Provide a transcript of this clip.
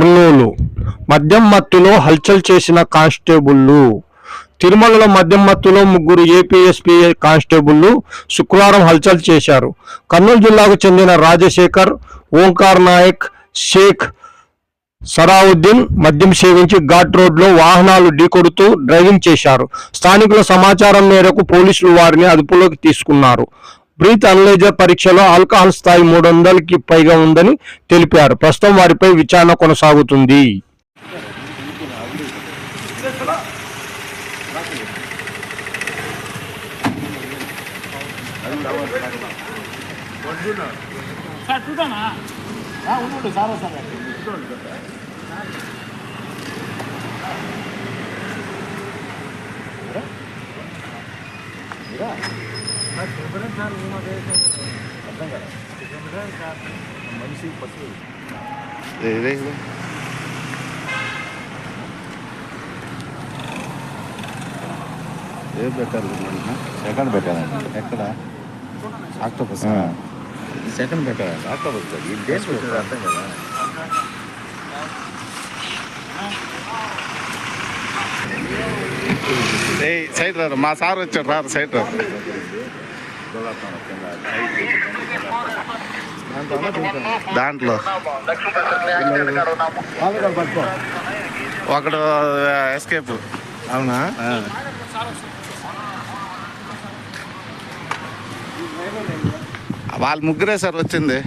కర్నూలు. మద్యం మత్తులో హల్చల్ చేసిన కానిస్టేబుళ్ళు తిరుమలలో మద్యం మత్తులో ముగ్గురు ఏపీఎస్పీ కానిస్టేబుళ్ళు శుక్రవారం హల్చల్ చేశారు. కర్నూలు జిల్లాకు చెందిన రాజశేఖర్ ఓంకార్ నాయక్ షేక్ సరావుద్దీన్ మద్యం సేవించి ఘాట్ రోడ్లో వాహనాలు ఢీకొడుతూ డ్రైవింగ్ చేశారు. స్థానికుల సమాచారం మేరకు పోలీసులు వారిని అదుపులోకి తీసుకున్నారు. బ్రీత్ అనలైజర్ పరీక్షలో ఆల్కహాల్ స్థాయి మూడు వందలకి పైగా ఉందని తెలిపారు. ప్రస్తుతం వారిపై విచారణ కొనసాగుతుంది. Yeah. సార్ సార్ ఇదే ఇదే ఏం పెట్టారు సెకండ్ పెట్టారండి ఎక్కడ? ఆక్టోపస్. సెకండ్ పెట్టారండి ఆక్టోపస్ ఈ డేట్ పెట్టారు? అర్థం కదా. సైడ్ రారు మా సార్ వచ్చాడు రారు సైడ్ రారు దాంట్లో. ఒకడు ఎస్కేప్ అవునా? వాళ్ళ ముగ్గురే సార్ వచ్చింది.